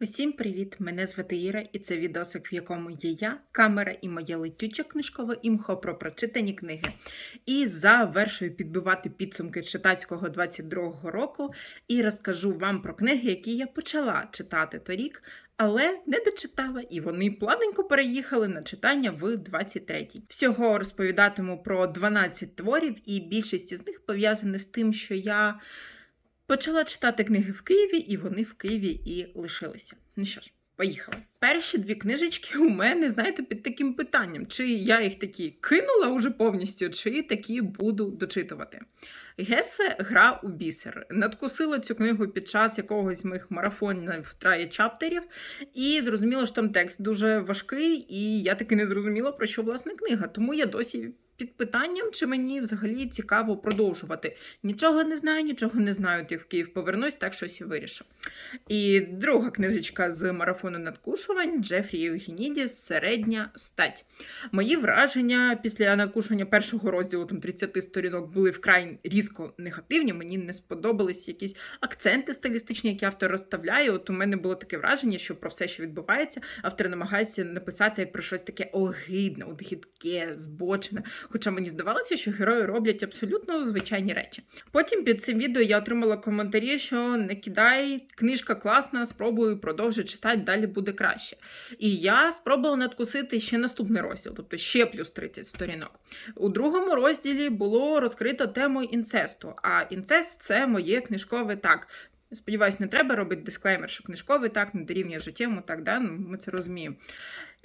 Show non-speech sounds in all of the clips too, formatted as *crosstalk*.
Усім привіт! Мене звати Іра, і це відосик, в якому є я, камера і моє летюче книжкове імхо про прочитані книги. І завершую підбивати підсумки читацького 22-го року і розкажу вам про книги, які я почала читати торік, але не дочитала, і вони плавненько переїхали на читання в 23-й. Всього розповідатиму про 12 творів, і більшість із них пов'язані з тим, що я. Почала читати книги в Києві, і вони в Києві і лишилися. Ну що ж, поїхали. Перші дві книжечки у мене, знаєте, під таким питанням: чи я їх такі кинула уже повністю, чи такі буду дочитувати. Гесе гра у бісер. Надкусила цю книгу під час якогось моїх марафонів трає чаптерів, і зрозуміла, що там текст дуже важкий, і я таки не зрозуміла, про що власне книга. Тому я досі. Під питанням, чи мені взагалі цікаво продовжувати. Нічого не знаю, нічого не знаю. Ти в Київ повернусь, так щось і вирішу. І друга книжечка з марафону надкушувань Джефрі Євгенідіс Середня стать. Мої враження після надкушування першого розділу там 30 сторінок були вкрай різко негативні. Мені не сподобались якісь акценти стилістичні, які автор розставляє. От у мене було таке враження, що про все, що відбувається, автор намагається написати як про щось таке огидне, от гидке, збочене. Хоча мені здавалося, що герої роблять абсолютно звичайні речі. Потім під цим відео я отримала коментарі, що не кидай, книжка класна, спробую продовжити читати, далі буде краще. І я спробувала надкусити ще наступний розділ, тобто ще плюс 30 сторінок. У другому розділі було розкрито тему інцесту. А інцест це моє книжкове так. Сподіваюсь, не треба робити дисклеймер, що книжковий так не дорівнює життєвому, так, да? ну, ми це розуміємо.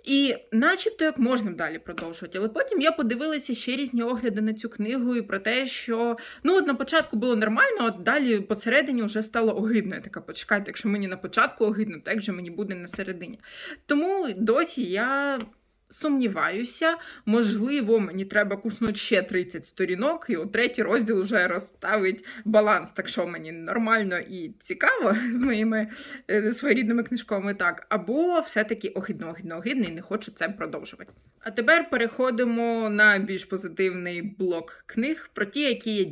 І начебто як можна далі продовжувати. Але потім я подивилася ще різні огляди на цю книгу і про те, що ну от на початку було нормально, от далі посередині вже стало огидно. Я така, почекайте, якщо мені на початку огидно, то як же мені буде на середині. Тому досі я. Сумніваюся, можливо, мені треба куснути ще 30 сторінок, і от третій розділ вже розставить баланс, так що мені нормально і цікаво з моїми е, своєрідними книжками так, або все-таки огидно, огидно, огидно, і не хочу це продовжувати. А тепер переходимо на більш позитивний блок книг про ті, які я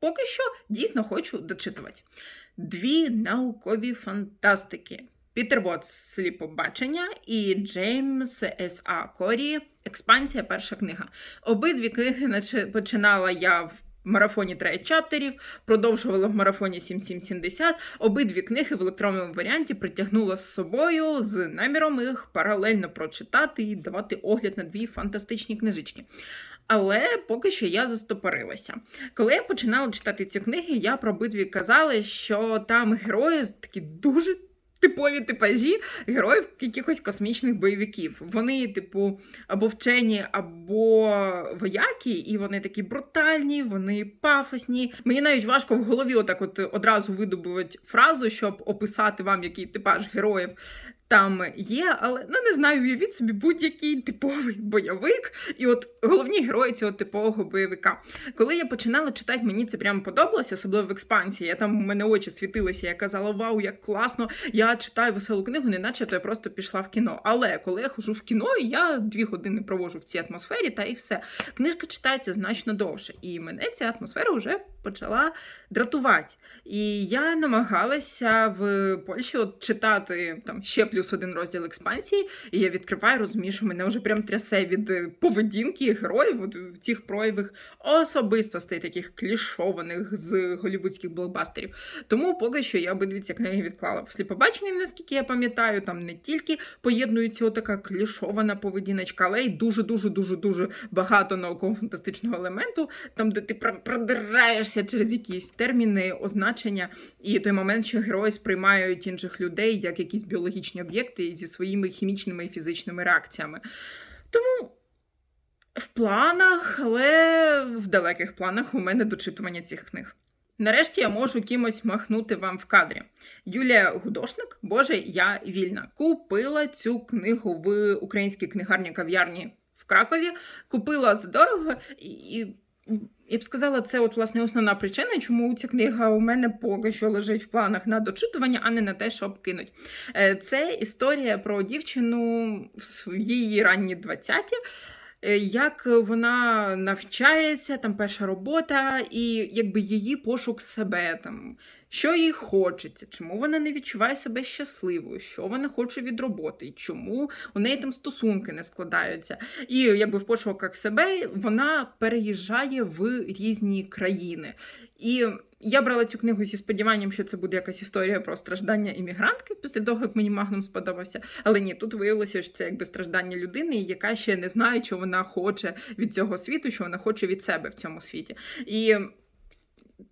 поки що дійсно хочу дочитувати. Дві наукові фантастики. Пітер Вотс Сліпобачення і Джеймс С. А. Корі Експансія перша книга. Обидві книги починала я в марафоні трейд чаптерів, продовжувала в марафоні 7770. Обидві книги в електронному варіанті притягнула з собою з наміром їх паралельно прочитати і давати огляд на дві фантастичні книжечки. Але поки що я застопорилася. Коли я починала читати ці книги, я про обидві казала, що там герої такі дуже типові типажі героїв якихось космічних бойовиків. Вони, типу, або вчені, або вояки, і вони такі брутальні, вони пафосні. Мені навіть важко в голові отак от одразу видобувати фразу, щоб описати вам, який типаж героїв там є, але ну не знаю, уявіть собі будь-який типовий *laughs* бойовик, і от головні герої цього типового бойовика. Коли я починала читати, мені це прямо подобалося, особливо в експансії. Я там у мене очі світилися, я казала, вау, як класно! Я читаю веселу книгу, не начебто я просто пішла в кіно. Але коли я хожу в кіно, я дві години проводжу в цій атмосфері, та і все. Книжка читається значно довше, і мене ця атмосфера вже почала дратувати. І я намагалася в Польщі от читати там ще плюс один розділ експансії, і я відкриваю, розумію, що мене вже прям трясе від е, поведінки героїв от в цих проявих особистостей, таких клішованих з голівудських блокбастерів. Тому поки що я обидві ці книги відклала. В сліпобаченні, наскільки я пам'ятаю, там не тільки поєднується отака клішована поведіночка, але й дуже дуже дуже багато науково-фантастичного елементу, там де ти пр- продираєшся через якісь терміни, означення, і той момент, що герої сприймають інших людей як якісь біологічні об'єкти зі своїми хімічними і фізичними реакціями. Тому в планах, але в далеких планах у мене дочитування цих книг. Нарешті я можу кимось махнути вам в кадрі. Юлія Гудошник, Боже, я вільна. Купила цю книгу в українській книгарні кав'ярні в Кракові. Купила задорого і. Я б сказала, це от власне основна причина, чому ця книга у мене поки що лежить в планах на дочитування, а не на те, щоб кинуть. Е, Це історія про дівчину в її ранні 20-ті, е, як вона навчається, там перша робота, і якби її пошук себе, там що їй хочеться, чому вона не відчуває себе щасливою, що вона хоче від роботи, і чому у неї там стосунки не складаються. І якби в пошуках себе вона переїжджає в різні країни. І я брала цю книгу зі сподіванням, що це буде якась історія про страждання іммігрантки після того, як мені Магнум сподобався. Але ні, тут виявилося, що це якби страждання людини, яка ще не знає, що вона хоче від цього світу, що вона хоче від себе в цьому світі. І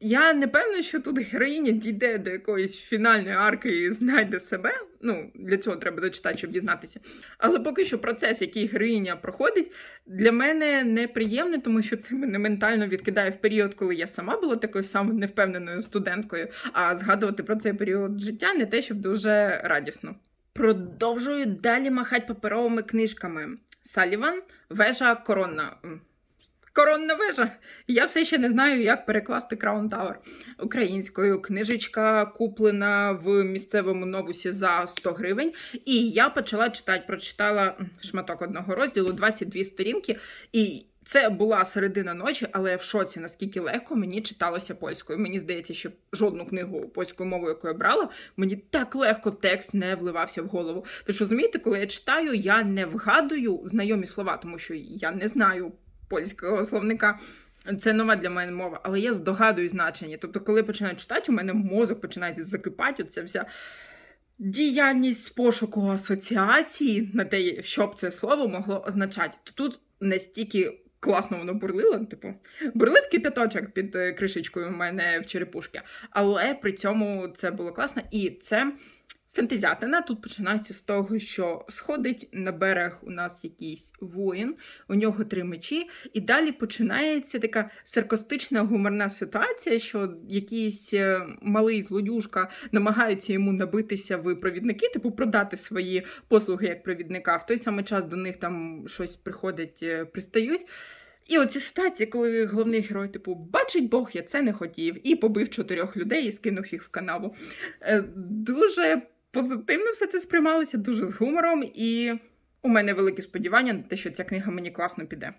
я не певна, що тут героїня дійде до якоїсь фінальної арки і знайде себе. Ну, для цього треба дочитати, щоб дізнатися. Але поки що процес, який героїня проходить, для мене неприємний, тому що це мене ментально відкидає в період, коли я сама була такою самою невпевненою студенткою. А згадувати про цей період життя не те, щоб дуже радісно. Продовжую далі махати паперовими книжками. Саліван, вежа коронна. Коронна вежа. Я все ще не знаю, як перекласти Краун Тауер українською. Книжечка куплена в місцевому новусі за 100 гривень. І я почала читати, прочитала шматок одного розділу, 22 сторінки. І це була середина ночі, але я в шоці, наскільки легко мені читалося польською. Мені здається, що жодну книгу польською мовою, яку я брала, мені так легко текст не вливався в голову. Ви ж розумієте, коли я читаю, я не вгадую знайомі слова, тому що я не знаю польського словника. Це нова для мене мова, але я здогадую значення. Тобто, коли починаю читати, у мене мозок починає закипати. Оця вся діяльність з пошуку асоціації на те, що б це слово могло означати. То тут настільки класно воно бурлило, типу, бурлив кипяточок під е, кришечкою у мене в черепушки. Але при цьому це було класно, і це фентезятина. Тут починається з того, що сходить на берег у нас якийсь воїн, у нього три мечі, і далі починається така саркастична гуморна ситуація, що якийсь е, малий злодюжка намагається йому набитися в провідники, типу продати свої послуги як провідника. В той самий час до них там щось приходить, е, пристають. І оці ситуації, коли головний герой, типу, бачить Бог, я це не хотів, і побив чотирьох людей і скинув їх в канаву. Е, Дуже позитивно все це сприймалося, дуже з гумором, і у мене великі сподівання на те, що ця книга мені класно піде.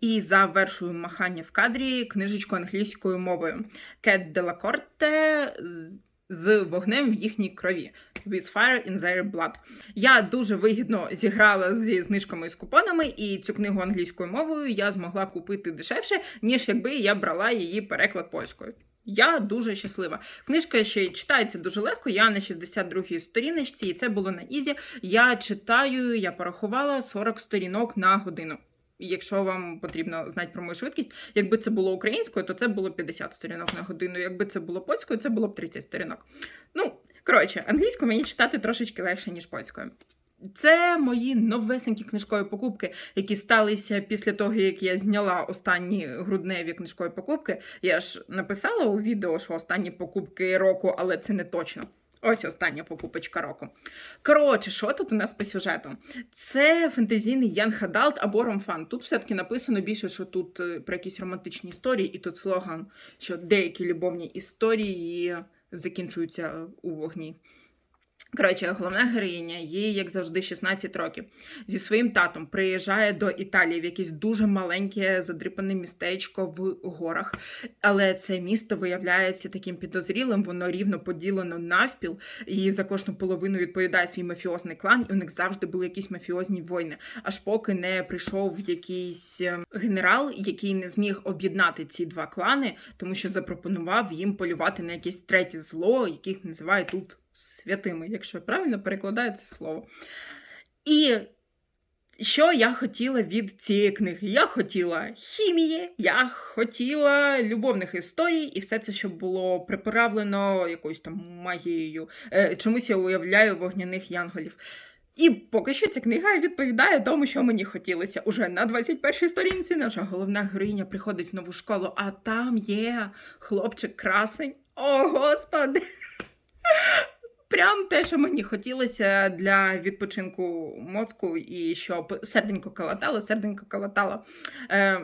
І завершую махання в кадрі книжечку англійською мовою Кет Делакорте з вогнем в їхній крові. With fire in their blood. Я дуже вигідно зіграла зі знижками і з купонами, і цю книгу англійською мовою я змогла купити дешевше, ніж якби я брала її переклад польською. Я дуже щаслива. Книжка ще читається дуже легко. Я на 62-й сторіночці, і це було на ізі. Я читаю, я порахувала 40 сторінок на годину. Якщо вам потрібно знати про мою швидкість, якби це було українською, то це було 50 сторінок на годину. Якби це було польською, це було б 30 сторінок. Ну, коротше, англійську мені читати трошечки легше, ніж польською. Це мої новесенькі книжкові покупки, які сталися після того, як я зняла останні грудневі книжкові покупки. Я ж написала у відео, що останні покупки року, але це не точно. Ось остання покупочка року. Коротше, що тут у нас по сюжету? Це фентезійний Young Adult або ромфан. Тут все-таки написано більше, що тут е, про якісь романтичні історії, і тут слоган, що деякі любовні історії закінчуються у вогні. Коротше, головна героїня, їй, як завжди, 16 років. Зі своїм татом приїжджає до Італії в якесь дуже маленьке задрипане містечко в горах. Але це місто виявляється таким підозрілим, воно рівно поділено навпіл, і за кожну половину відповідає свій мафіозний клан, і у них завжди були якісь мафіозні війни. Аж поки не прийшов якийсь е, генерал, який не зміг об'єднати ці два клани, тому що запропонував їм полювати на якесь третє зло, яких називають тут святими, якщо я правильно перекладаю це слово. І що я хотіла від цієї книги? Я хотіла хімії, я хотіла любовних історій, і все це, щоб було приправлено якоюсь там магією. Е, Чомусь я уявляю вогняних янголів. І поки що ця книга відповідає тому, що мені хотілося. Уже на 21-й сторінці наша головна героїня приходить в нову школу, а там є хлопчик красень. О, господи! Прям те, що мені хотілося для відпочинку мозку і щоб серденько калатало, серденько калатало. Е,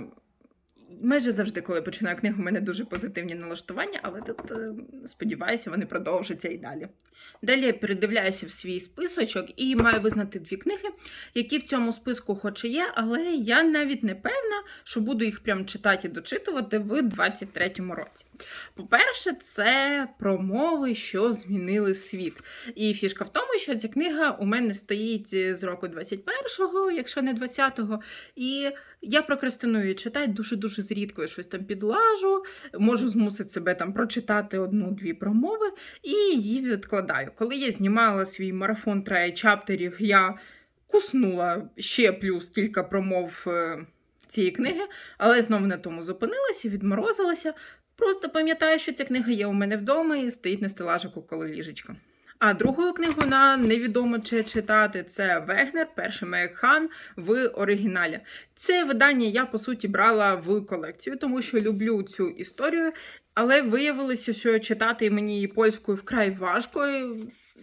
Майже завжди, коли починаю книгу, у мене дуже позитивні налаштування, але тут е, сподіваюся, вони продовжаться і далі. Далі я передивляюся в свій списочок і маю визнати дві книги, які в цьому списку хоч і є, але я навіть не певна, що буду їх прям читати і дочитувати в 23-му році. По-перше, це промови, що змінили світ. І фішка в тому, що ця книга у мене стоїть з року 21-го, якщо не 20-го, і я прокрастиную читати дуже-дуже зрідко я щось там підлажу, можу змусити себе там прочитати одну-дві промови і її відкладаю. Коли я знімала свій марафон трає чаптерів, я куснула ще плюс кілька промов е, цієї книги, але знову на тому зупинилася, відморозилася. Просто пам'ятаю, що ця книга є у мене вдома і стоїть на стелажику коло ліжечка. А другою книгу на невідомо чи читати це Вегнер, перший Механ в оригіналі. Це видання я по суті брала в колекцію, тому що люблю цю історію, але виявилося, що читати мені польською вкрай важко.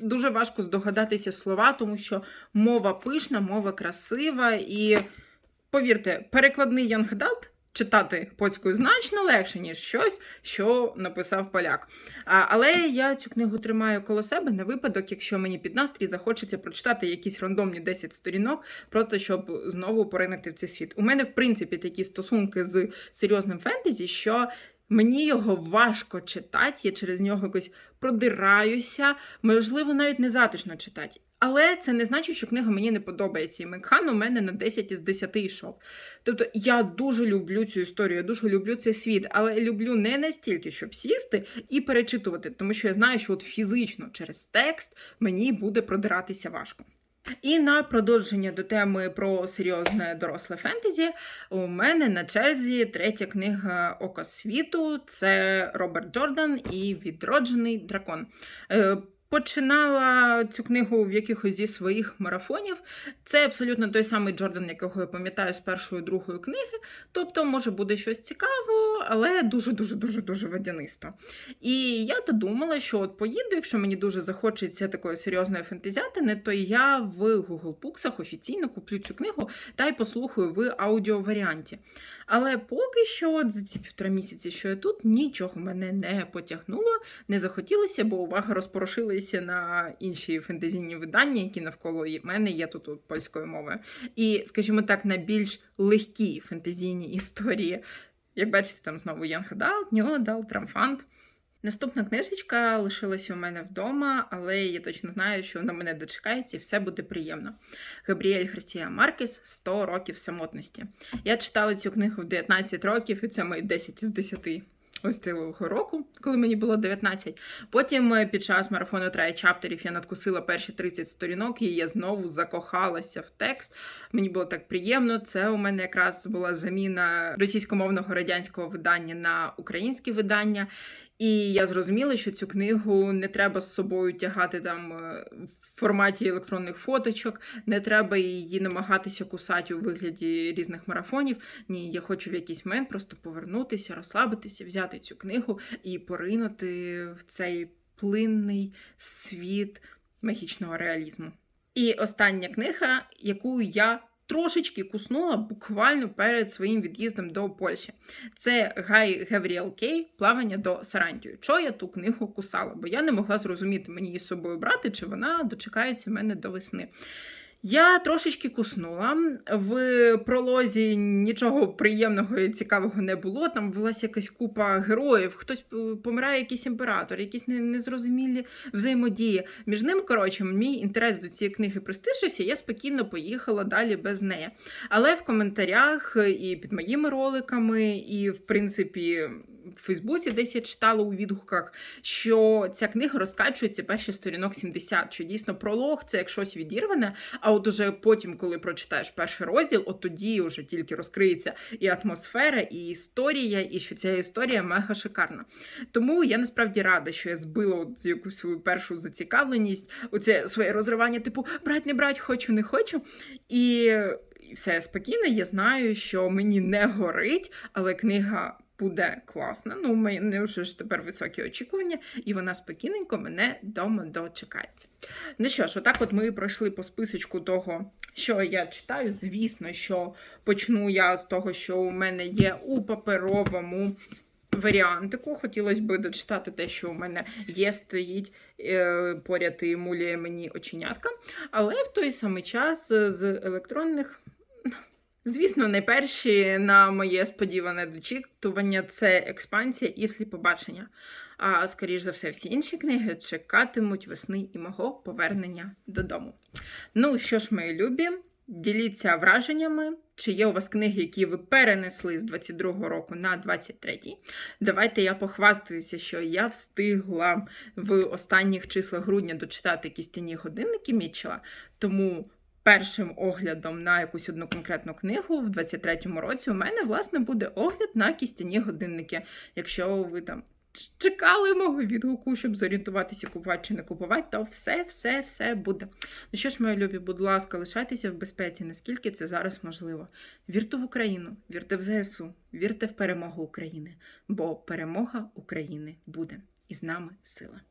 Дуже важко здогадатися слова, тому що мова пишна, мова красива, і повірте, перекладний Янгдалт читати польською значно легше, ніж щось, що написав поляк. А, але я цю книгу тримаю коло себе на випадок, якщо мені під настрій захочеться прочитати якісь рандомні 10 сторінок, просто щоб знову поринути в цей світ. У мене, в принципі, такі стосунки з серйозним фентезі, що. Мені його важко читати, я через нього якось продираюся, можливо, навіть не затишно читати. Але це не значить, що книга мені не подобається. І Мекхан у мене на 10 із 10 йшов. Тобто я дуже люблю цю історію, я дуже люблю цей світ, але люблю не настільки, щоб сісти і перечитувати, тому що я знаю, що от фізично через текст мені буде продиратися важко. І на продовження до теми про серйозне доросле фентезі у мене на черзі третя книга Ока світу це Роберт Джордан і Відроджений дракон. Починала цю книгу в якихось зі своїх марафонів. Це абсолютно той самий Джордан, якого я пам'ятаю з першої другої книги. Тобто, може, буде щось цікаво, але дуже-дуже дуже дуже водянисто. І я то думала, що от поїду, якщо мені дуже захочеться такої серйозної фентезіатини, то я в Google Books офіційно куплю цю книгу та й послухаю в аудіоваріанті. Але поки що, от за ці півтора місяці, що я тут, нічого мене не потягнуло, не захотілося, бо увага розпорошилася на інші фентезійні видання, які навколо мене є тут, тут польською мовою. І, скажімо так, на більш легкі фентезійні історії. Як бачите, там знову Young Adult, New Adult, Трамфант. Наступна книжечка лишилася у мене вдома, але я точно знаю, що вона мене дочекається і все буде приємно. Габріель Гарсія Маркес «100 років самотності. Я читала цю книгу в 19 років, і це мої 10 з 10 ось цього року, коли мені було 19. Потім е, під час марафону трає чаптерів я надкусила перші 30 сторінок, і я знову закохалася в текст. Мені було так приємно. Це у мене якраз була заміна російськомовного радянського видання на українське видання. І я зрозуміла, що цю книгу не треба з собою тягати там е, в форматі електронних фоточок, не треба її намагатися кусати у вигляді різних марафонів. Ні, я хочу в якийсь момент просто повернутися, розслабитися, взяти цю книгу і поринути в цей плинний світ магічного реалізму. І остання книга, яку я трошечки куснула буквально перед своїм від'їздом до Польщі. Це Гай Гавріел Кей Плавання до Сарантію. Чого я ту книгу кусала? Бо я не могла зрозуміти, мені її з собою брати, чи вона дочекається мене до весни. Я трошечки куснула. В пролозі нічого приємного і цікавого не було. Там велася якась купа героїв, хтось помирає, якийсь імператор, якісь незрозумілі взаємодії. Між ними, коротше, мій інтерес до цієї книги пристишився, я спокійно поїхала далі без неї. Але в коментарях і під моїми роликами, і в принципі в Фейсбуці десь я читала у відгуках, що ця книга розкачується перші сторінок 70, що дійсно пролог це як щось відірване. А от уже потім, коли прочитаєш перший розділ, от тоді вже тільки розкриється і атмосфера, і історія, і що ця історія мега шикарна. Тому я насправді рада, що я збила от якусь свою першу зацікавленість, оце своє розривання, типу брать, не брать, хочу, не хочу. І все спокійно, я знаю, що мені не горить, але книга буде класна. Ну, у мене вже ж тепер високі очікування, і вона спокійненько мене дома дочекається. Ну що ж, отак от ми пройшли по списочку того, що я читаю. Звісно, що почну я з того, що у мене є у паперовому варіантику. Хотілося б дочитати те, що у мене є, стоїть е, поряд і муляє мені оченятка. Але в той самий час з електронних. Звісно, найперші на моє сподіване дочитування це експансія і сліпобачення. А скоріш за все, всі інші книги чекатимуть весни і мого повернення додому. Ну що ж, мої любі, діліться враженнями. Чи є у вас книги, які ви перенесли з 22-го року на 23-й? Давайте я похвастаюся, що я встигла в останніх числах грудня дочитати кістяні годинники Мітчела, тому першим оглядом на якусь одну конкретну книгу в 23-му році у мене, власне, буде огляд на кістяні годинники. Якщо ви там чекали мого відгуку, щоб зорієнтуватися, купувати чи не купувати, то все, все, все буде. Ну що ж, мої любі, будь ласка, лишайтеся в безпеці, наскільки це зараз можливо. Вірте в Україну, вірте в ЗСУ, вірте в перемогу України, бо перемога України буде. І з нами сила.